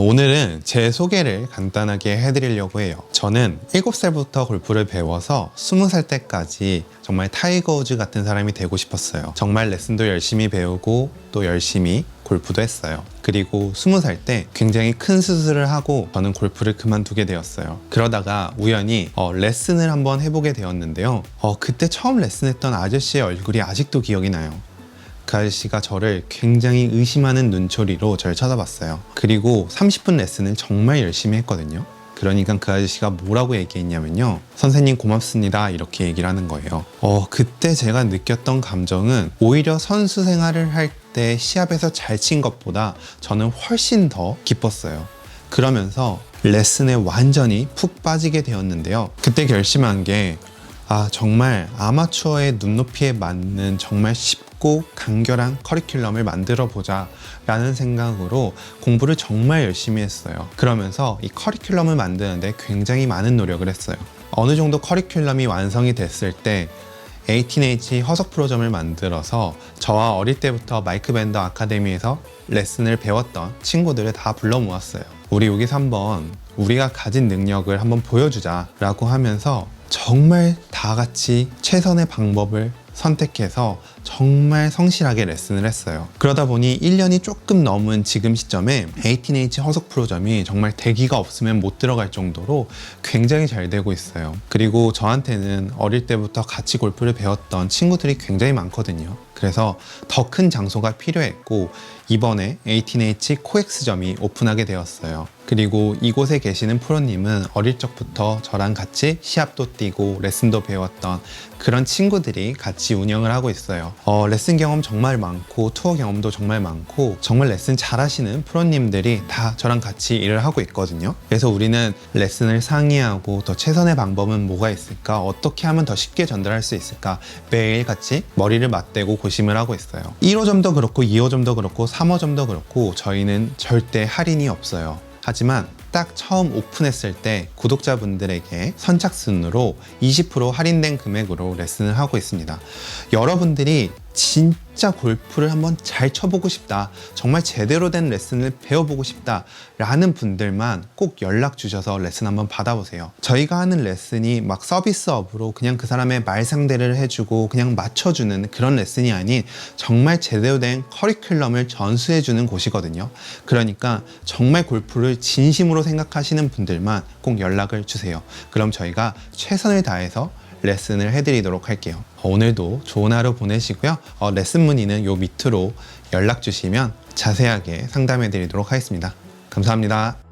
오늘은 제 소개를 간단하게 해드리려고 해요. 저는 7살부터 골프를 배워서 20살 때까지 정말 타이거 우즈 같은 사람이 되고 싶었어요. 정말 레슨도 열심히 배우고 또 열심히 골프도 했어요. 그리고 20살 때 굉장히 큰 수술을 하고 저는 골프를 그만두게 되었어요. 그러다가 우연히 어, 레슨을 한번 해보게 되었는데요. 어, 그때 처음 레슨했던 아저씨의 얼굴이 아직도 기억이 나요. 그 아저씨가 저를 굉장히 의심하는 눈초리로 저를 쳐다봤어요. 그리고 30분 레슨을 정말 열심히 했거든요. 그러니까 그 아저씨가 뭐라고 얘기했냐면요. 선생님 고맙습니다. 이렇게 얘기를 하는 거예요. 어, 그때 제가 느꼈던 감정은 오히려 선수 생활을 할 때 시합에서 잘 친 것보다 저는 훨씬 더 기뻤어요. 그러면서 레슨에 완전히 푹 빠지게 되었는데요. 그때 결심한 게 아, 정말 아마추어의 눈높이에 맞는 정말 쉽고 간결한 커리큘럼을 만들어 보자 라는 생각으로 공부를 정말 열심히 했어요. 그러면서 이 커리큘럼을 만드는데 굉장히 많은 노력을 했어요. 어느 정도 커리큘럼이 완성이 됐을 때 18H 허석 프로점을 만들어서 저와 어릴 때부터 마이크 밴더 아카데미에서 레슨을 배웠던 친구들을 다 불러 모았어요. 우리 여기서 한번 우리가 가진 능력을 한번 보여주자 라고 하면서 정말 다 같이 최선의 방법을 선택해서 정말 성실하게 레슨을 했어요. 그러다 보니 1년이 조금 넘은 지금 시점에 18H 허석 프로점이 정말 대기가 없으면 못 들어갈 정도로 굉장히 잘 되고 있어요. 그리고 저한테는 어릴 때부터 같이 골프를 배웠던 친구들이 굉장히 많거든요. 그래서 더 큰 장소가 필요했고 이번에 18H 코엑스점이 오픈하게 되었어요. 그리고 이곳에 계시는 프로님은 어릴 적부터 저랑 같이 시합도 뛰고 레슨도 배웠던 그런 친구들이 같이 운영을 하고 있어요. 어, 레슨 경험 정말 많고 투어 경험도 정말 많고 정말 레슨 잘하시는 프로님들이 다 저랑 같이 일을 하고 있거든요. 그래서 우리는 레슨을 상의하고 더 최선의 방법은 뭐가 있을까? 어떻게 하면 더 쉽게 전달할 수 있을까? 매일 같이 머리를 맞대고 고심을 하고 있어요. 1호점도 그렇고 2호점도 그렇고 3호점도 그렇고 저희는 절대 할인이 없어요. 하지만 딱 처음 오픈했을 때 구독자분들에게 선착순으로 20% 할인된 금액으로 레슨을 하고 있습니다. 여러분들이 진짜 골프를 한번 잘 쳐보고 싶다. 정말 제대로 된 레슨을 배워보고 싶다. 라는 분들만 꼭 연락 주셔서 레슨 한번 받아보세요. 저희가 하는 레슨이 막 서비스업으로 그냥 그 사람의 말 상대를 해주고 그냥 맞춰주는 그런 레슨이 아닌 정말 제대로 된 커리큘럼을 전수해주는 곳이거든요. 그러니까 정말 골프를 진심으로 생각하시는 분들만 꼭 연락을 주세요. 그럼 저희가 최선을 다해서 레슨을 해드리도록 할게요. 어, 오늘도 좋은 하루 보내시고요. 어, 레슨 문의는 요 밑으로 연락 주시면 자세하게 상담해 드리도록 하겠습니다. 감사합니다.